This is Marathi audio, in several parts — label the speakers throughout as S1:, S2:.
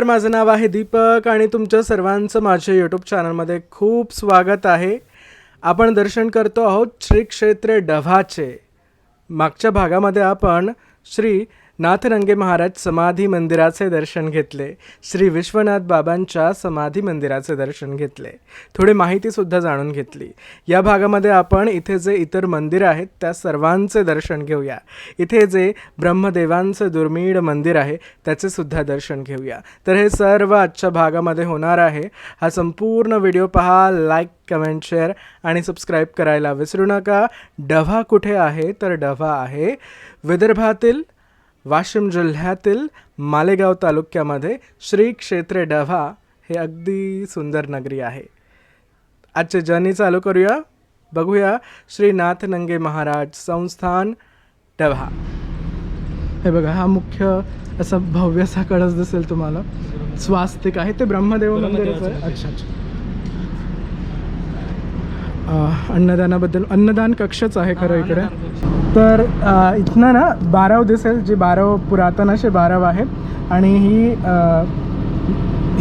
S1: नमस्कार माझं नाव आहे दीपक आणि तुमच्या सर्वांचं माझ्या यूट्यूब चॅनलमध्ये खूप स्वागत आहे आपण दर्शन करतो आहोत श्री क्षेत्र डव्हाचे मागच्या भागामध्ये आपण श्री नाथरंगे महाराज समाधी मंदिराचे दर्शन घेतले श्री विश्वनाथ बाबांच्या समाधी मंदिराचे दर्शन घेतले थोडी माहितीसुद्धा जाणून घेतली या भागामध्ये आपण इथे जे इतर मंदिर आहेत त्या सर्वांचे दर्शन घेऊया इथे जे ब्रह्मदेवांचं दुर्मिळ मंदिर आहे त्याचे सुद्धा दर्शन घेऊया तर हे सर्व आजच्या भागामध्ये होणार आहे हा संपूर्ण व्हिडिओ पहा लाईक कमेंट शेअर आणि सबस्क्राईब करायला विसरू नका डव्हा कुठे आहे तर डव्हा आहे विदर्भातील वाशिम जिल्ह्यातील मालेगाव तालुक्यामध्ये श्री क्षेत्रे डव्हा हे अगदी सुंदर नगरी आहे आजचे जर्नी चालू करूया बघूया श्रीनाथ नंगे महाराज संस्थान डव्हा हे बघा हा मुख्य असा भव्य असा कळस दिसेल तुम्हाला स्वास्तिक आहे ते ब्रह्मदेव मंदिर अच्छा अच्छा अन्नदानाबद्दल अन्नदान कक्षच आहे खरं इकडे तर इथनं ना बाराव दिसेल जी बाराव पुरातन असे बाराव आहे आणि ही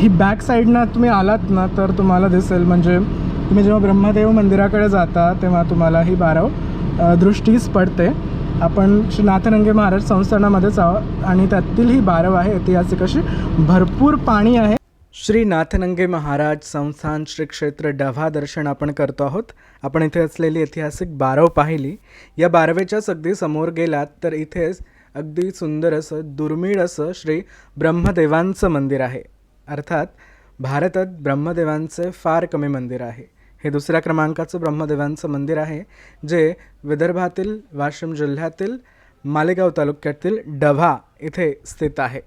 S1: ही बॅक साईडनं तुम्ही आलात ना तर तुम्हाला दिसेल म्हणजे तुम्ही जेव्हा ब्रह्मदेव मंदिराकडे जाता तेव्हा तुम्हाला ही बाराव दृष्टीस पडते आपण श्री नाथरंगे महाराज संस्थानामध्येच आहोत आणि त्यातील ही बारव आहे ऐतिहासिक अशी भरपूर पाणी आहे श्री नाथनंगे महाराज संस्थान श्री क्षेत्र डव्हा दर्शन आपण करतो आहोत आपण इथे असलेली ऐतिहासिक बारव पाहिली या बारवेच्याच अगदी समोर गेलात तर इथेच अगदी सुंदर असं दुर्मिळ असं श्री ब्रह्मदेवांचं मंदिर आहे अर्थात भारतात ब्रह्मदेवांचे फार कमी मंदिर आहे हे दुसऱ्या क्रमांकाचं ब्रह्मदेवांचं मंदिर आहे जे विदर्भातील वाशिम जिल्ह्यातील मालेगाव तालुक्यातील डव्हा इथे स्थित आहे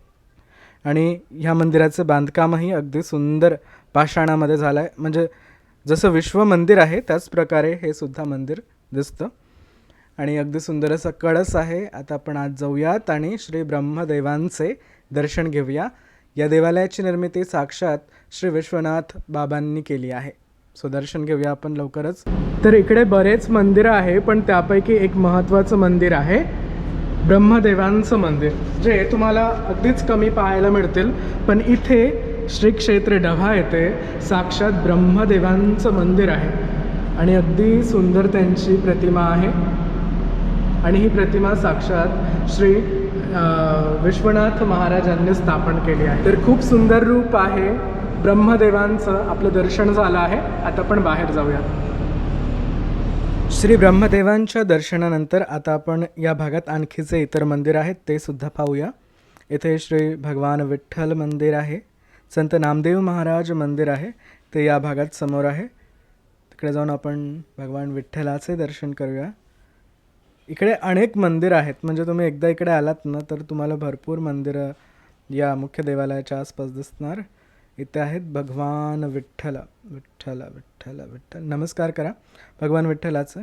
S1: आणि ह्या मंदिराचं बांधकामही अगदी सुंदर पाषाणामध्ये झालं आहे म्हणजे जसं विश्व मंदिर आहे त्याचप्रकारे प्रकारे हे सुद्धा मंदिर दिसतं आणि अगदी सुंदर असं कळस आहे आता आपण आज जाऊयात आणि श्री ब्रह्मदेवांचे दर्शन घेऊया या देवालयाची निर्मिती साक्षात श्री विश्वनाथ बाबांनी केली आहे सो दर्शन घेऊया आपण लवकरच तर इकडे बरेच मंदिरं आहे पण त्यापैकी एक महत्त्वाचं मंदिर आहे ब्रह्मदेवांचं मंदिर जे तुम्हाला अगदीच कमी पाहायला मिळतील पण इथे श्री क्षेत्र डव्हा येथे साक्षात ब्रह्मदेवांचं मंदिर आहे आणि अगदी सुंदर त्यांची प्रतिमा आहे आणि ही प्रतिमा साक्षात श्री विश्वनाथ महाराजांनी स्थापन केली आहे तर खूप सुंदर रूप आहे ब्रह्मदेवांचं आपलं दर्शन झालं आहे आता पण बाहेर जाऊया श्री ब्रह्मदेवांच्या दर्शनानंतर आता आपण या भागात आणखी जे इतर मंदिर आहेत ते सुद्धा पाहूया इथे श्री भगवान विठ्ठल मंदिर आहे संत नामदेव महाराज मंदिर आहे ते या भागात समोर आहे तिकडे जाऊन आपण भगवान विठ्ठलाचे दर्शन करूया इकडे अनेक मंदिर आहेत म्हणजे तुम्ही एकदा इकडे आलात ना तर तुम्हाला भरपूर मंदिरं या मुख्य देवालयाच्या आसपास दिसणार इथे आहेत भगवान विठ्ठल विठ्ठल विठ्ठल विठ्ठल नमस्कार करा भगवान विठ्ठलाचं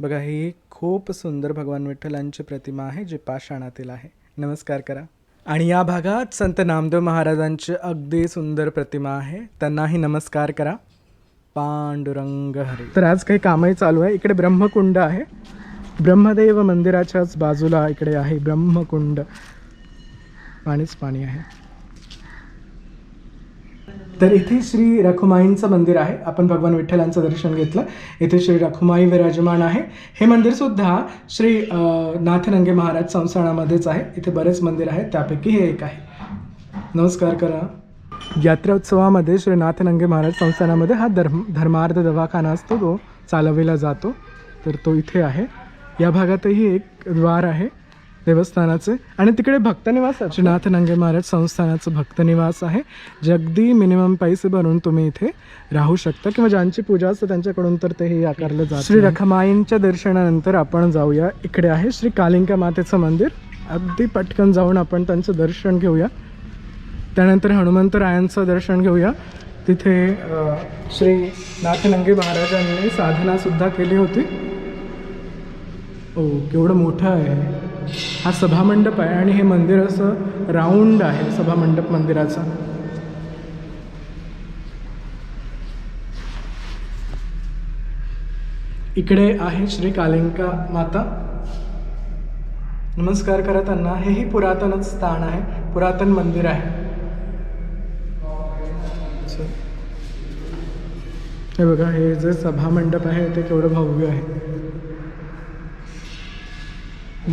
S1: बघा ही खूप सुंदर भगवान विठ्ठलांची प्रतिमा आहे जी पाषाणातील आहे नमस्कार करा आणि या भागात संत नामदेव महाराजांची अगदी सुंदर प्रतिमा आहे त्यांनाही नमस्कार करा पांडुरंग हरी तर आज काही कामही चालू आहे इकडे ब्रह्मकुंड आहे ब्रह्मदेव मंदिराच्याच बाजूला इकडे आहे ब्रह्मकुंड पाणीच पाणी आहे तर इथे श्री रखुमाईंचं मंदिर आहे आपण भगवान विठ्ठलांचं दर्शन घेतलं इथे श्री रखुमाई विराजमान आहे हे मंदिरसुद्धा श्री नाथनंगे महाराज संस्थानामध्येच आहे इथे बरेच मंदिर आहेत त्यापैकी हे एक आहे नमस्कार करा यात्रा उत्सवामध्ये श्री नाथनंगे महाराज संस्थानामध्ये हा धर्म धर्मार्थ दवाखाना असतो तो चालविला जातो तर तो इथे आहे या भागातही एक द्वार आहे देवस्थानाचे आणि तिकडे भक्तनिवास श्रीनाथ नंगे महाराज संस्थानाचं भक्तनिवास आहे जे अगदी मिनिमम पैसे भरून तुम्ही इथे राहू शकता किंवा ज्यांची पूजा असते त्यांच्याकडून तर तेही आकारलं जात श्री रखमाईंच्या दर्शनानंतर आपण जाऊया इकडे आहे श्री कालिंका मातेचं मंदिर अगदी पटकन जाऊन आपण त्यांचं दर्शन घेऊया त्यानंतर हनुमंतरायांचं दर्शन घेऊया तिथे श्री नाथनंगे महाराजांनी साधनासुद्धा केली होती हो केवढं मोठं आहे हा सभामंडप आहे आणि हे मंदिर असं राऊंड आहे सभामंडप मंदिराचा इकडे आहे श्री कालिंका माता नमस्कार करा त्यांना हेही पुरातनच स्थान आहे पुरातन मंदिर आहे हे बघा हे जे सभामंडप आहे ते केवढं भव्य आहे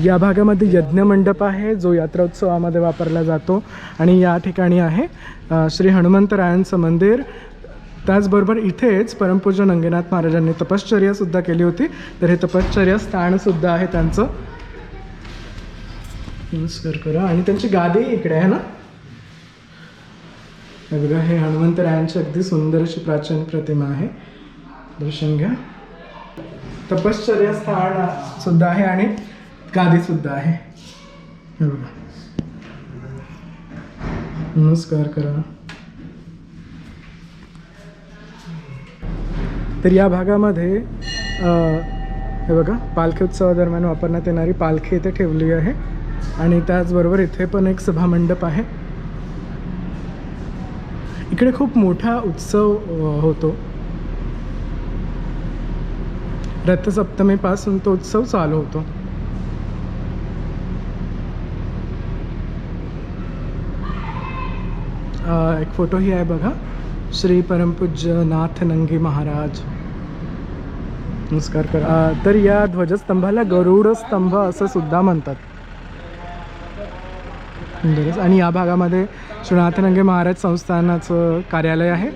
S1: या भागामध्ये यज्ञ मंडप आहे जो यात्रा उत्सवामध्ये वापरला जातो आणि या ठिकाणी आहे श्री हनुमंतरायांचं मंदिर त्याचबरोबर इथेच परमपूज्य नंगेनाथ महाराजांनी तपश्चर्यासुद्धा केली होती तर हे तपश्चर्या स्थानसुद्धा आहे त्यांचं नमस्कार करा आणि त्यांची गादी इकडे आहे ना बघा हे हनुमंतरायांची अगदी सुंदर अशी प्राचीन प्रतिमा आहे दर्शन घ्या तपश्चर्या स्थान सुद्धा आहे आणि गादी सुद्धा आहे हे बघा नमस्कार करा तर या भागामध्ये हे बघा पालखी उत्सवादरम्यान वापरण्यात येणारी पालखी इथे ठेवली आहे आणि त्याचबरोबर इथे पण एक सभामंडप आहे इकडे खूप मोठा उत्सव होतो रथसप्तमीपासून तो उत्सव चालू होतो एक फोटोही आहे बघा श्री परमपूज्य नाथ महाराज नमस्कार करा तर या ध्वजस्तंभाला गरुड स्तंभ असं सुद्धा म्हणतात आणि या भागामध्ये श्रीनाथ नंगे महाराज संस्थानाचं कार्यालय आहे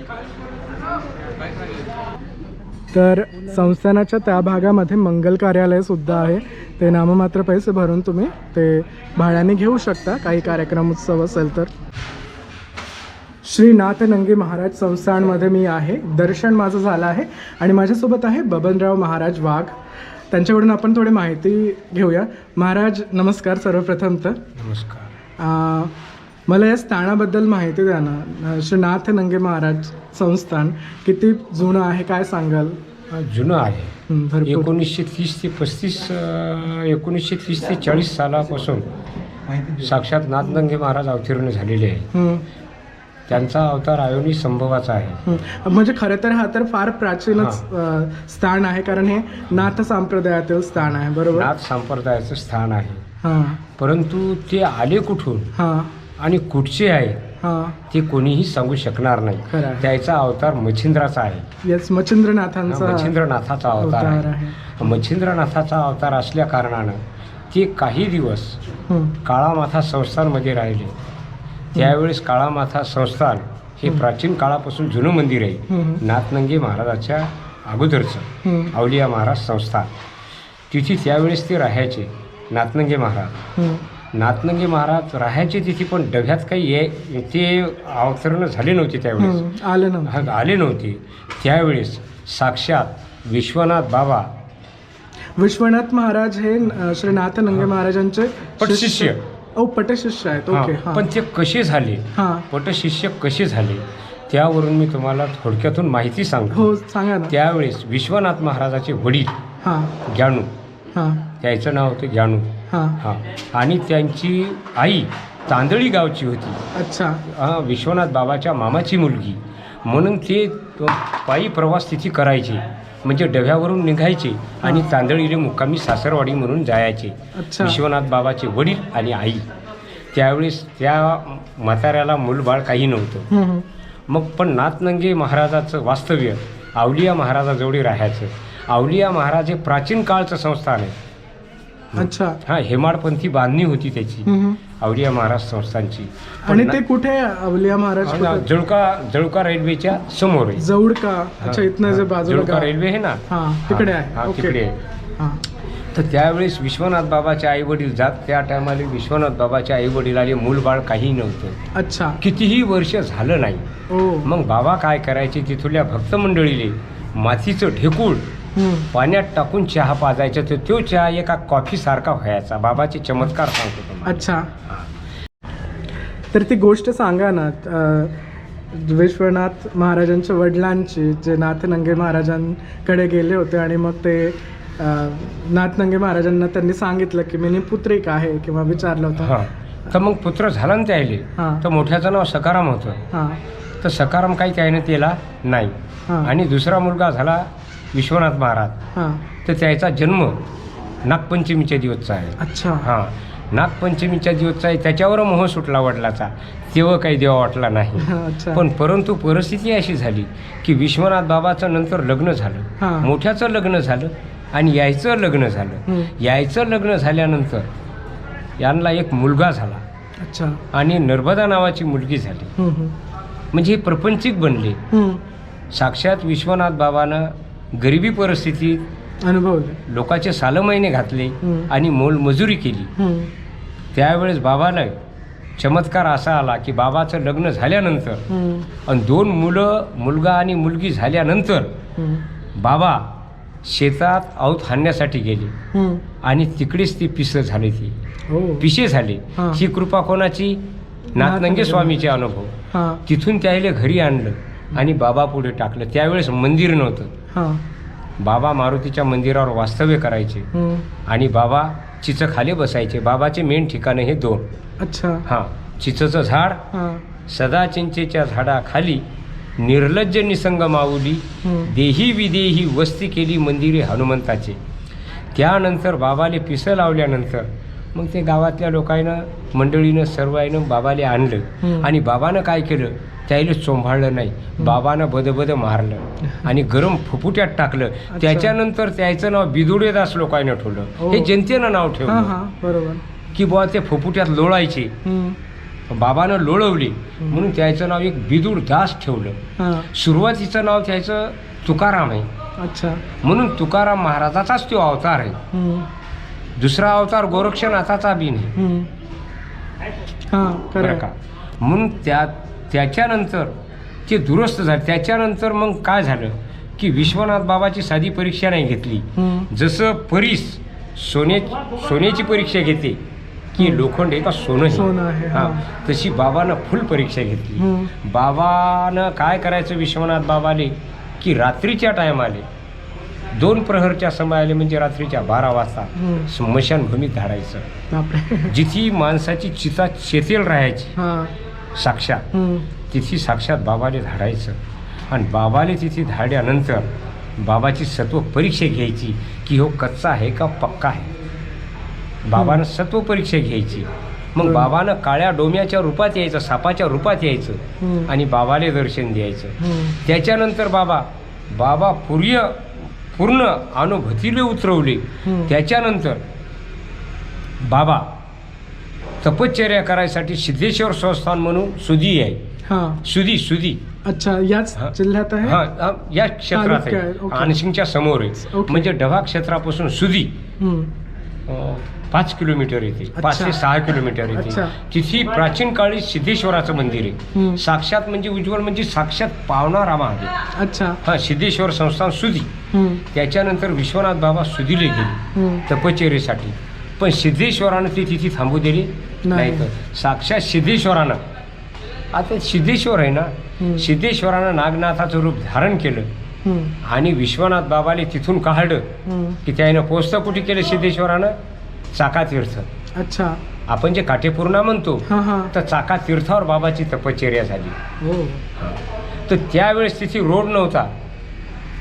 S1: तर संस्थानाच्या त्या भागामध्ये मंगल कार्यालय सुद्धा आहे ते नाममात्र पैसे भरून तुम्ही ते भाड्याने घेऊ शकता काही कार्यक्रम उत्सव असेल तर श्रीनाथ नंगे महाराज संस्थानमध्ये मी आहे दर्शन माझं झालं आहे आणि माझ्यासोबत आहे बबनराव महाराज वाघ त्यांच्याकडून आपण थोडी माहिती घेऊया महाराज नमस्कार सर्वप्रथम तर नमस्कार मला या स्थानाबद्दल माहिती द्या ना श्रीनाथ नंगे महाराज संस्थान किती जुनं आहे काय सांगाल
S2: जुनं आहे एकोणीसशे तीस ते पस्तीस एकोणीसशे तीस ते चाळीस सालापासून साक्षात नाथनंगे महाराज अवतीर्ण झालेले आहे त्यांचा अवतार आयोनी संभवाचा आहे
S1: म्हणजे खरं तर हा तर फार प्राचीनच स्थान आहे कारण हे नाथ संप्रदायातील स्थान आहे बरोबर
S2: नाथ संप्रदायाचं स्थान आहे परंतु ते आले कुठून आणि कुठचे आहे ते कोणीही सांगू शकणार नाही त्याचा अवतार मच्छिंद्राचा आहे
S1: मच्छिंद्रनाथांचा
S2: मच्छिंद्रनाथाचा अवतार आहे मच्छिंद्रनाथाचा अवतार असल्या कारणानं ते काही दिवस माथा काळामाथा संस्थांमध्ये राहिले त्यावेळेस काळामाथा संस्थान हे प्राचीन काळापासून जुनं मंदिर आहे नाथनंगे महाराजाच्या अगोदरचं अवलिया महाराज संस्थान तिथे त्यावेळेस ते राहायचे नाथनंगे महाराज नाथनंगे महाराज राहायचे तिथे पण डब्यात काही ये ते अवतरण झाले नव्हते त्यावेळेस आले नव्हते आले नव्हते त्यावेळेस साक्षात विश्वनाथ बाबा
S1: विश्वनाथ महाराज हे श्री नाथनंगे महाराजांचे शिष्य ओ पटशिष्य आहेत ओके
S2: पण ते कसे झाले पटशिष्य कसे झाले त्यावरून मी तुम्हाला थोडक्यातून माहिती सांगतो हो सांगा त्यावेळेस विश्वनाथ महाराजाचे वडील हां ग्याणू हां त्याचं नाव होतं ज्ञानू हां हा आणि त्यांची आई तांदळी गावची होती अच्छा हा विश्वनाथ बाबाच्या मामाची मुलगी म्हणून ते तो पायी प्रवास तिथे करायची म्हणजे डब्यावरून निघायचे आणि तांदळीले मुक्कामी सासरवाडी म्हणून जायचे अच्छा. विश्वनाथ बाबाचे वडील आणि आई त्यावेळेस त्या म्हाताऱ्याला मूलबाळ काही नव्हतं मग पण नाथनंगे महाराजाचं वास्तव्य आवलिया महाराजाजवळी राहायचं आवलिया महाराज हे प्राचीन काळचं संस्थान आहे अच्छा हा हेमाडपंथी बांधणी होती त्याची अवलिया महाराज संस्थांची
S1: आणि ते कुठे अवलिया महाराज
S2: जळका जळका रेल्वेच्या समोर
S1: जवळका अच्छा इथनं रेल्वे आहे ना तिकडे
S2: आहे तर त्यावेळेस विश्वनाथ बाबाचे आई वडील जात त्या टायमाला विश्वनाथ बाबाचे आई वडील आले मूल बाळ काही नव्हतं अच्छा कितीही वर्ष झालं नाही हो. मग बाबा काय करायचे तिथल्या भक्त मंडळीले मातीचं ढेकूळ पाण्यात टाकून चहा पाजायचा तर तो चहा एका कॉफी सारखा व्हायचा बाबाचे चमत्कार सांगतो
S1: अच्छा तर ती गोष्ट सांगा ना विश्वनाथ महाराजांच्या वडिलांची जे नाथनंगे महाराजांकडे गेले होते आणि मग ते नाथनंगे महाराजांना त्यांनी सांगितलं की मी पुत्र एक आहे किंवा विचारलं होतं हा
S2: तर मग पुत्र झाला ना त्याले तर मोठ्याचं नाव सकाराम होतं तर सकाराम काही त्याने त्याला नाही आणि दुसरा मुलगा झाला विश्वनाथ महाराज तर त्याचा जन्म नागपंचमीच्या दिवसचा आहे अच्छा हां नागपंचमीच्या दिवसचा आहे त्याच्यावर मोह सुटला वडलाचा तेव्हा काही देवा वाटला नाही पण परंतु परिस्थिती अशी झाली की विश्वनाथ बाबाचं नंतर लग्न झालं मोठ्याचं लग्न झालं आणि यायचं लग्न झालं यायचं लग्न झाल्यानंतर यांना एक मुलगा झाला अच्छा आणि नर्मदा नावाची मुलगी झाली म्हणजे हे प्रपंचिक बनले साक्षात विश्वनाथ बाबानं गरिबी परिस्थितीत अनुभव लोकांचे साल महिने घातले आणि मोल मजुरी केली त्यावेळेस बाबाला चमत्कार असा आला की बाबाचं लग्न झाल्यानंतर आणि दोन मुलं मुलगा आणि मुलगी झाल्यानंतर बाबा शेतात आऊत हाणण्यासाठी गेले आणि तिकडेच ती पिस झाली ती हो. पिसे झाले ही कृपा कोणाची नाथनंगे स्वामीचे अनुभव तिथून त्याला घरी आणलं आणि बाबा पुढे टाकलं त्यावेळेस मंदिर नव्हतं बाबा मारुतीच्या मंदिरावर वास्तव्य करायचे हो. आणि बाबा चिच खाली बसायचे बाबाचे मेन ठिकाण हे दोन
S1: अच्छा हा
S2: चिचचं झाड सदा चिंचेच्या झाडाखाली निर्लज्ज निसंग माऊली हो. देही विदेही वस्ती केली मंदिरे हनुमंताचे त्यानंतर बाबाले पिस लावल्यानंतर मग ते गावातल्या लोकांना मंडळीनं सर्वांना बाबाले आणलं हो. आणि बाबानं काय केलं त्याने चोंभाळलं नाही बाबानं बदबद मारलं आणि गरम फुफुट्यात टाकलं त्याच्यानंतर त्याचं नाव बिदुडेदास लोकांनी ठेवलं हो. हे जनतेनं नाव ठेवलं बरोबर की बुवा ते फुफुट्यात लोळायचे बाबानं लोळवली म्हणून त्याचं नाव एक बिदूर दास ठेवलं सुरुवातीचं नाव त्याचं तुकाराम
S1: आहे
S2: म्हणून तुकाराम महाराजाचाच तो अवतार आहे दुसरा अवतार गोरक्षनाथाचा बीन आहे म्हणून त्यात त्याच्यानंतर ते दुरुस्त झालं त्याच्यानंतर मग काय झालं की विश्वनाथ बाबाची साधी परीक्षा नाही घेतली जसं परीस सोने सोन्याची परीक्षा घेते की लोखंड एका सोनं सोनं आहे हा तशी बाबानं फुल परीक्षा घेतली बाबानं काय करायचं विश्वनाथ बाबाने की रात्रीच्या टायमाले दोन प्रहरच्या आले म्हणजे रात्रीच्या बारा वाजता स्मशानभूमीत धाडायचं जिथे माणसाची चिता चेतेल राहायची साक्षात तिथे साक्षात बाबाने धाडायचं आणि बाबाने तिथे धाडल्यानंतर बाबाची सत्व परीक्षा घ्यायची की हो कच्चा आहे का पक्का आहे बाबानं सत्व परीक्षा घ्यायची मग बाबानं काळ्या डोम्याच्या रूपात यायचं सापाच्या रूपात यायचं आणि बाबाले दर्शन द्यायचं त्याच्यानंतर बाबा बाबा पूर्य पूर्ण अनुभूतीले उतरवले त्याच्यानंतर बाबा तपश्चर्या करायसाठी सिद्धेश्वर संस्थान म्हणून सुधी आहे सुधी सुधी
S1: अच्छा याच जिल्ह्यात आहे
S2: या क्षेत्रात आहे, समोर आहे म्हणजे डभाग क्षेत्रापासून सुधी पाच किलोमीटर येते पाच ते सहा किलोमीटर येते तिथे प्राचीन काळी सिद्धेश्वराचं मंदिर आहे साक्षात म्हणजे उज्ज्वल म्हणजे साक्षात रामा आहे अच्छा हा सिद्धेश्वर संस्थान सुधी त्याच्यानंतर विश्वनाथ बाबा सुधीले गेले तपश्चर्यासाठी पण सिद्धेश्वरानं ती तिथे थांबू दिली नाही साक्षात सिद्धेश्वरानं आता सिद्धेश्वर आहे ना सिद्धेश्वरानं नागनाथाचं रूप धारण केलं आणि विश्वनाथ बाबाने तिथून काढलं की त्यानं पोचतं कुठे केलं सिद्धेश्वरानं तीर्थ अच्छा आपण जे काटेपूर्णा म्हणतो तर चाका तीर्थावर बाबाची तपश्चर्या झाली हो. तर त्यावेळेस तिथे रोड नव्हता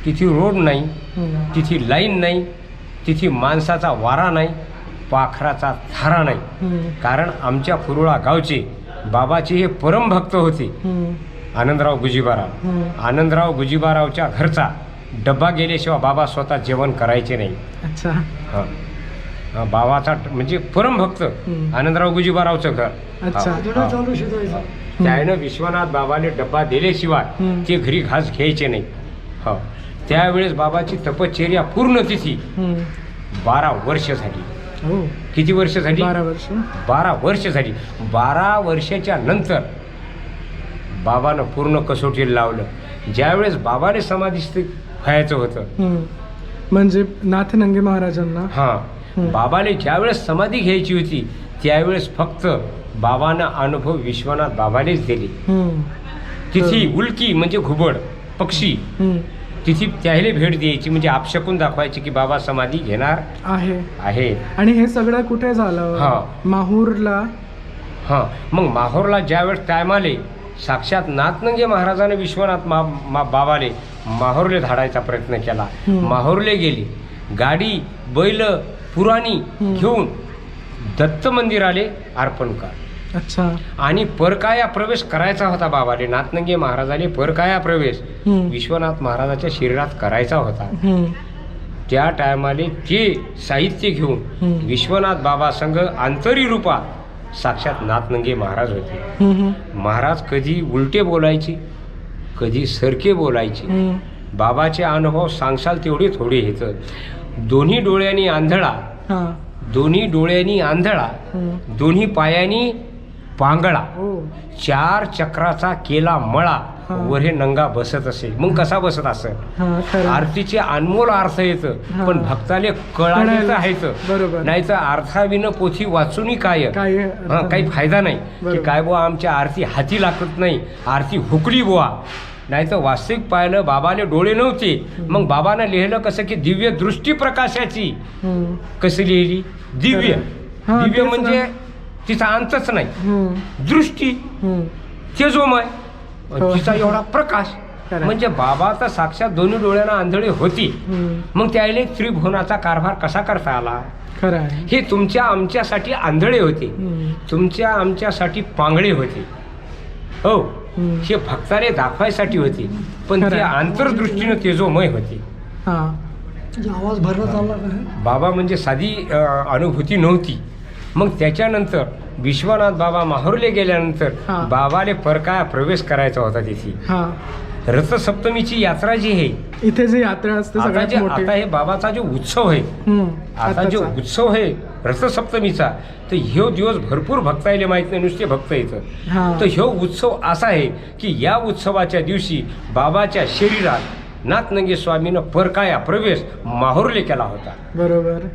S2: तिथे रोड नाही तिथे लाईन नाही तिथे माणसाचा वारा नाही पाखराचा थारा नाही कारण आमच्या पुरुळा गावचे बाबाचे हे परम भक्त होते आनंदराव गुजीबाराव आनंदराव गुजीबारावच्या घरचा डब्बा गेल्याशिवाय बाबा स्वतः जेवण करायचे नाही बाबाचा म्हणजे परम भक्त आनंदराव गुजीबारावचं घर त्यानं विश्वनाथ बाबाने डब्बा दिल्याशिवाय ते घरी घास घ्यायचे नाही हो त्यावेळेस बाबाची तपश्चर्या पूर्ण तिथी बारा वर्ष झाली हो. किती वर्ष झाली बारा वर्ष बारा झाली बारा वर्षाच्या नंतर बाबानं पूर्ण कसोटी लावलं ज्यावेळेस बाबाने समाधी व्हायचं होतं
S1: म्हणजे नाथनंगे महाराजांना
S2: हा बाबाने ज्यावेळेस समाधी घ्यायची होती त्यावेळेस फक्त बाबांना अनुभव विश्वनाथ बाबानेच दिले तिथे उलकी म्हणजे घुबड पक्षी तिची त्याला भेट द्यायची म्हणजे आपशकून दाखवायची की बाबा समाधी घेणार आहे आहे
S1: आणि हे सगळं कुठे हा. झालं माहूरला
S2: हा मग माहूरला ज्यावेळेस टायम आले साक्षात नाथनंगे महाराजाने विश्वनाथ मा, मा बाबाले माहूरले धाडायचा प्रयत्न केला माहूरले माहोरले गेले गाडी बैल पुराणी घेऊन दत्त मंदिराले अर्पण कर अच्छा आणि परकाया प्रवेश करायचा होता बाबाने नातनंगे महाराजाने परकाया प्रवेश विश्वनाथ महाराजाच्या शरीरात करायचा होता त्या टायमाले ते साहित्य घेऊन विश्वनाथ बाबा संघ आंतरी रूपात साक्षात नातनंगे महाराज होते महाराज कधी उलटे बोलायचे कधी सरके बोलायचे बाबाचे अनुभव सांगशाल तेवढे थोडे येत दोन्ही डोळ्यांनी आंधळा दोन्ही डोळ्यांनी आंधळा दोन्ही पायांनी पांगळा हो. चार चक्राचा केला मळा वर हे नंगा बसत असे मग कसा बसत असत आरतीचे अनमोल अर्थ येत पण भक्ताले कळायचं आहेच नाही तर अर्थाविन पोथी वाचूनही काय काही फायदा नाही की काय बुवा आमच्या आरती हाती लागत नाही आरती हुकली बुवा नाही तर वास्तविक पाहिलं बाबाले डोळे नव्हते मग बाबानं लिहिलं कसं की दिव्य दृष्टी प्रकाशाची कशी लिहिली दिव्य दिव्य म्हणजे तिचा अंतच नाही दृष्टी तेजोमय हो. तिचा एवढा प्रकाश म्हणजे बाबा तर साक्षात दोन्ही डोळ्यांना आंधळी होती मग त्याने त्रिभुवनाचा कारभार कसा करता आला हे तुमच्या आमच्यासाठी आंधळे होते तुमच्या आमच्यासाठी पांगळे होते हो हे भक्ताने दाखवायसाठी होती पण ते हो. आंतरदृष्टीनं तेजोमय होती
S1: म्हणजे आवाज भरला
S2: बाबा म्हणजे साधी अनुभूती नव्हती मग त्याच्यानंतर विश्वनाथ बाबा माहुरले गेल्यानंतर बाबाले परकाया प्रवेश करायचा होता तिथे रथसप्तमीची यात्रा जी आहे
S1: इथे जे यात्रा असते आता
S2: हे बाबाचा जो उत्सव आहे आता जो उत्सव आहे रथसप्तमीचा तर ह्यो दिवस भरपूर भक्त यायला माहित नाही नुसते भक्त येतं तर ह्यो उत्सव असा आहे की या उत्सवाच्या दिवशी बाबाच्या शरीरात नाथनंगे स्वामीनं परकाया प्रवेश माहुरले केला होता बरोबर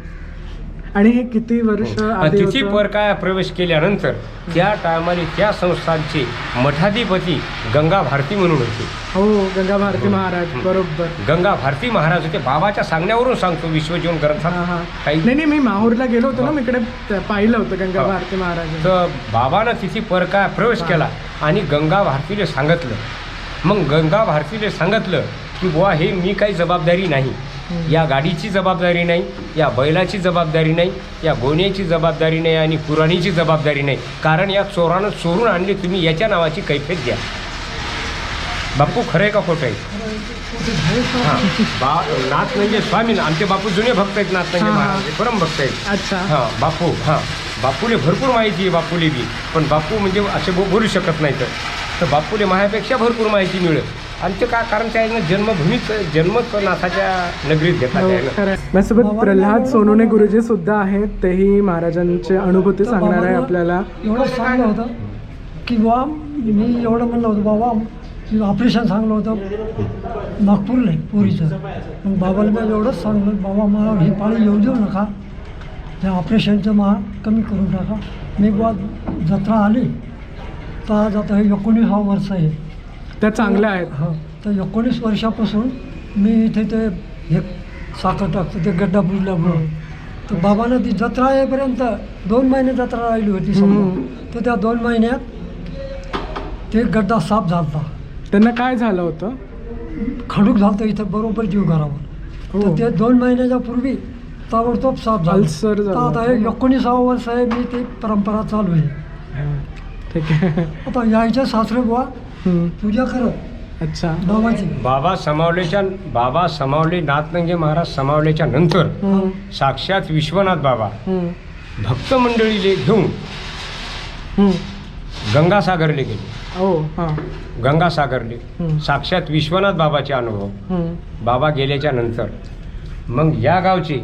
S1: आणि हे किती वर्ष हो.
S2: तिची पर परकाया प्रवेश केल्यानंतर त्या टायमाने त्या संस्थांचे मठाधिपती गंगा भारती म्हणून होते
S1: हो गंगा भारती हो. महाराज बरोबर
S2: गंगा भारती महाराज होते बाबाच्या सांगण्यावरून सांगतो विश्वजीवन ग्रंथ ग्रंथात
S1: नाही नाही मी माहूरला गेलो होतो ना हो. मी इकडे पाहिलं होतं गंगा भारती महाराज
S2: तर बाबानं तिची काय प्रवेश केला आणि गंगा भारतीने सांगितलं मग गंगा भारतीने सांगितलं की बुवा हे मी काही जबाबदारी नाही या गाडीची जबाबदारी नाही या बैलाची जबाबदारी नाही या गोण्याची जबाबदारी नाही आणि पुराणीची जबाबदारी नाही कारण या चोरानं चोरून आणली तुम्ही याच्या नावाची कैफेत घ्या बापू खरं आहे का खोट आहे नाच बा म्हणजे स्वामी आमचे बापू जुने भक्त आहेत नाच म्हणजे परम भक्त
S1: आहेत हां
S2: बापू हां बापूले भरपूर माहिती आहे बापूले बी पण बापू म्हणजे असे बोलू शकत नाही तर बापूले माझ्यापेक्षा भरपूर माहिती मिळेल आमचे का कारण त्याने जन्मभूमीच जन्मच नाथाच्या नगरीत घेतात हो,
S1: माझ्यासोबत प्रल्हाद सोनोने गुरुजी सुद्धा आहेत तेही महाराजांचे अनुभूती सांगणार आहे आपल्याला
S3: एवढं सांगलं होतं की बा मी एवढं म्हणलं होतं बाबा ऑपरेशन सांगलं होतं नागपूरला पुरीचं मग बाबाला मी एवढंच सांगलं बाबा मला हे पाळी येऊ देऊ नका त्या ऑपरेशनचं महा कमी करून टाका मी बा जत्रा आली तर आज आता हे एकोणीसावं वर्ष आहे
S1: त्या चांगल्या आहेत हां
S3: तर एकोणीस वर्षापासून मी इथे ते हे साखर टाकतो ते गड्डा बुजल्या म्हणून तर बाबानं ती जत्रा येईपर्यंत दोन महिने जत्रा राहिली होती समोर तर त्या दोन महिन्यात ते गड्डा साफ झाला
S1: त्यांना काय झालं होतं
S3: खडूक झालतं इथं बरोबर जीव घरावर तर हो. ते दोन महिन्याच्या पूर्वी ताबडतोब साफ झाला सर आता हे एकोणीसावं वर्ष आहे मी ती परंपरा चालू आहे ठीक आहे आता यायच्या सासरे बुवा पूजा करत
S1: अच्छा
S2: बाबा समावलेच्या बाबा समावले नाथनंगे महाराज समावलेच्या नंतर साक्षात विश्वनाथ बाबा भक्त मंडळीले घेऊन गंगासागरले गेले हो. गंगासागरले साक्षात विश्वनाथ बाबाचे अनुभव बाबा गेल्याच्या नंतर मग या गावचे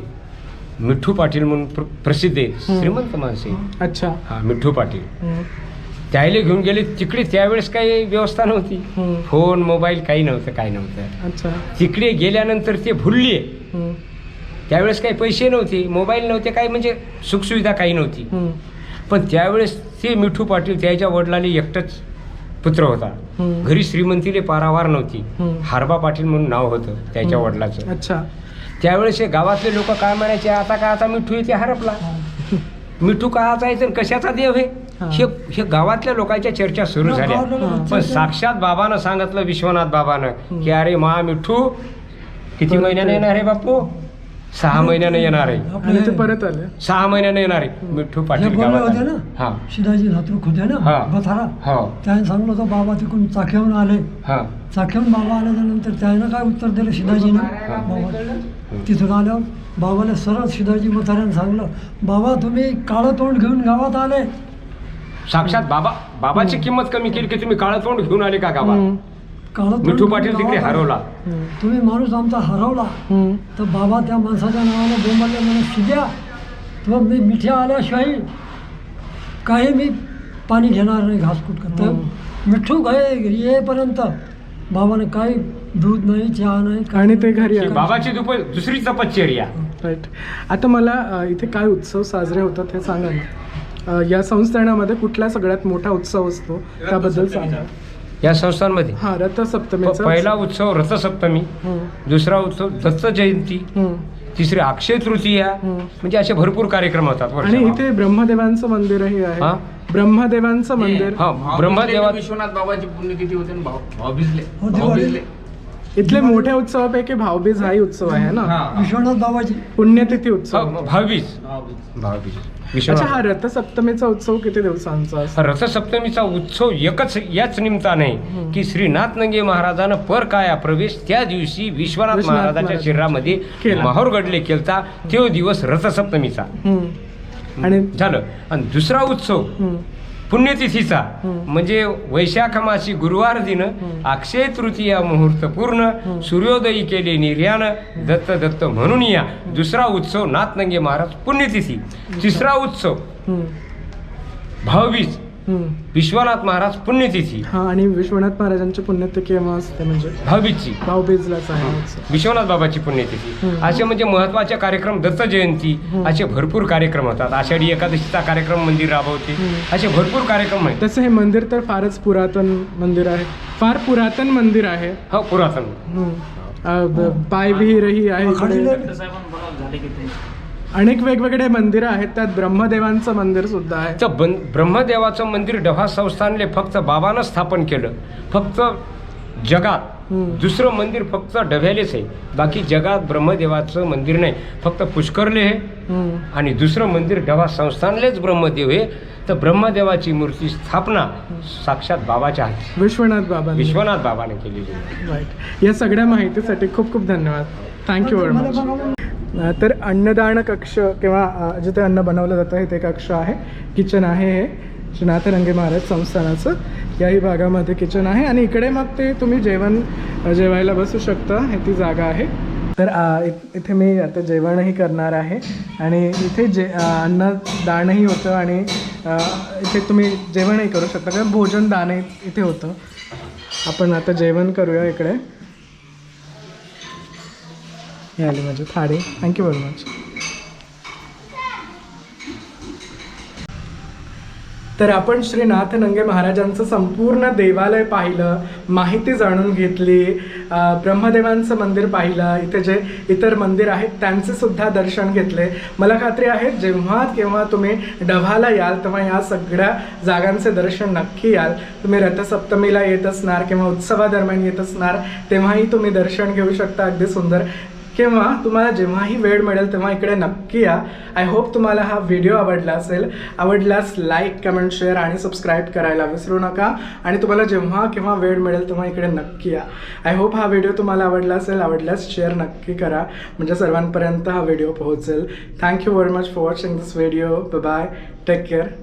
S2: मिठू पाटील म्हणून प्रसिद्ध आहेत श्रीमंत माणसे अच्छा हा मिठू पाटील त्याला घेऊन गेले तिकडे त्यावेळेस काही व्यवस्था नव्हती फोन मोबाईल काही नव्हतं काही नव्हतं अच्छा तिकडे गेल्यानंतर ते भुलले त्यावेळेस काही पैसे नव्हते मोबाईल नव्हते काही म्हणजे सुखसुविधा काही नव्हती पण त्यावेळेस ते मिठू पाटील त्याच्या वडिलाने एकटच पुत्र होता घरी श्रीमंतीने पारावार नव्हती हारबा पाटील म्हणून नाव होतं त्याच्या वडिलाचं अच्छा त्यावेळेस हे गावातले लोक काय म्हणायचे आता काय आता मिठू इथे हरपला मिठू का आता आहे तर कशाचा देव हे हे हे गावातल्या लोकांच्या चर्चा सुरू झाल्या पण साक्षात बाबानं सांगितलं विश्वनाथ बाबानं की अरे महा मिठू किती महिन्याने येणार आहे बापू सहा महिन्याने येणार
S1: आहे परत आले
S2: सहा महिन्याने येणार आहे मिठू पाटील ना
S3: शिदाजी धातृक होते ना हो. त्याने सांगलं होतं बाबा तिकडून चाख्याहून आले चाख्याहून बाबा आल्यानंतर त्यानं काय उत्तर दिलं शिदाजीनं तिथून आल्यावर बाबाने सरळ शिदाजी मथाऱ्याने सांगलं बाबा तुम्ही काळं तोंड घेऊन गावात आले
S2: साक्षात बाबा बाबाची किंमत कमी केली की तुम्ही काळा तोंड घेऊन आले का गावा मिठू पाटील तिकडे हरवला
S3: तुम्ही माणूस आमचा हरवला तर बाबा त्या माणसाच्या नावाने बोंबाले म्हणून शिद्या तो मी मिठ्या आल्याशिवाय काही मी पाणी घेणार नाही घासकूट करत मिठू घे येईपर्यंत बाबाने काही दूध नाही चहा नाही
S1: नाही ते घरी
S2: बाबाची दुप दुसरी तपश्चर्या राईट
S1: आता मला इथे काय उत्सव साजरे होतात हे सांगा या संस्थानामध्ये कुठला सगळ्यात मोठा उत्सव असतो त्याबद्दल सांगा
S2: या संस्थांमध्ये हा पहिला उत्सव रथसप्तमी दुसरा उत्सव दत्त जयंती तिसरी अक्षय तृतीया म्हणजे असे भरपूर कार्यक्रम होतात
S1: आणि इथे ब्रह्मदेवांचं मंदिरही आहे ब्रह्मदेवांचं मंदिर
S2: ब्रह्मदेवा विश्वनाथ बाबाची पुण्यतिथी होते हो,
S1: इथले मोठ्या उत्सवापैकी भावबीज हाही उत्सव आहे ना
S3: विश्वनाथ बाबाची
S1: पुण्यतिथी उत्सव भावबीज भावबीज अच्छा हा रथसप्तमीचा उत्सव किती दिवसांचा
S2: रथसप्तमीचा उत्सव एकच याच निमित्ताने की श्रीनाथ नंगे महाराजानं पर काया प्रवेश त्या दिवशी विश्वनाथ महाराजाच्या शरीरामध्ये माहोर माहूर केलता तो दिवस रथसप्तमीचा आणि झालं आणि दुसरा उत्सव पुण्यतिथीचा म्हणजे वैशाखमाशी गुरुवार दिन अक्षय तृतीया मुहूर्त पूर्ण सूर्योदयी केले निर्यान दत्त दत्त म्हणून या दुसरा उत्सव नाथनंगे महाराज पुण्यतिथी तिसरा उत्सव भाऊबीज विश्वनाथ महाराज पुण्यतिथी
S1: हा आणि विश्वनाथ महाराजांची पुण्यतिथी केव्हा असते म्हणजे भाऊबीजची भाऊबीजला आहे
S2: विश्वनाथ बाबाची पुण्यतिथी असे म्हणजे महत्वाचे कार्यक्रम दत्त जयंती असे भरपूर कार्यक्रम होतात आषाढी एकादशीचा कार्यक्रम मंदिर राबवते असे भरपूर कार्यक्रम आहेत
S1: तसं हे मंदिर तर फारच पुरातन मंदिर आहे फार पुरातन मंदिर आहे हो पुरातन रही आहे अनेक वेगवेगळे मंदिरं आहेत त्यात ब्रह्मदेवांचं मंदिर सुद्धा आहे
S2: तर ब्रह्मदेवाचं मंदिर डव्हा संस्थानले फक्त बाबानं स्थापन केलं फक्त जगात दुसरं मंदिर फक्त डव्यालेच आहे बाकी जगात ब्रह्मदेवाचं मंदिर नाही फक्त पुष्करले हे आणि दुसरं मंदिर डव्हा संस्थानलेच ब्रह्मदेव हे तर ब्रह्मदेवाची मूर्ती स्थापना साक्षात बाबाच्या आहे
S1: विश्वनाथ बाबा
S2: विश्वनाथ बाबाने केलेली
S1: आहे. या सगळ्या माहितीसाठी खूप खूप धन्यवाद थँक्यू मच तर अन्नदान कक्ष किंवा जिथे अन्न बनवलं जातं हे ते कक्ष आहे किचन आहे हे श्रीनाथ रंगे महाराज संस्थानाचं याही भागामध्ये किचन आहे आणि इकडे मग ते तुम्ही जेवण जेवायला बसू शकता हे ती जागा आहे तर इथे मी आता जेवणही करणार आहे आणि इथे जे अन्नदानही होतं आणि इथे तुम्ही जेवणही करू शकता कारण भोजनदान इथे होतं आपण आता जेवण करूया इकडे मिळाली माझी थाळी थँक्यू व्हेरी मच तर आपण श्रीनाथ नंगे महाराजांचं संपूर्ण देवालय पाहिलं माहिती जाणून घेतली ब्रह्मदेवांचं मंदिर पाहिलं इथे जे इतर मंदिर आहेत त्यांचे सुद्धा दर्शन घेतले मला खात्री आहे जेव्हा केव्हा तुम्ही डव्हाला याल तेव्हा या सगळ्या जागांचे दर्शन नक्की याल तुम्ही रथसप्तमीला येत असणार किंवा उत्सवादरम्यान येत असणार तेव्हाही तुम्ही दर्शन घेऊ शकता अगदी सुंदर किंवा तुम्हाला जेव्हाही वेळ मिळेल तेव्हा इकडे नक्की या आय होप तुम्हाला हा व्हिडिओ आवडला असेल आवडल्यास लाईक कमेंट शेअर आणि सबस्क्राईब करायला विसरू नका आणि तुम्हाला जेव्हा केव्हा वेळ मिळेल तेव्हा इकडे नक्की या आय होप हा व्हिडिओ तुम्हाला आवडला असेल आवडल्यास शेअर नक्की करा म्हणजे सर्वांपर्यंत हा व्हिडिओ पोहोचेल thank you very much for watching this video bye take care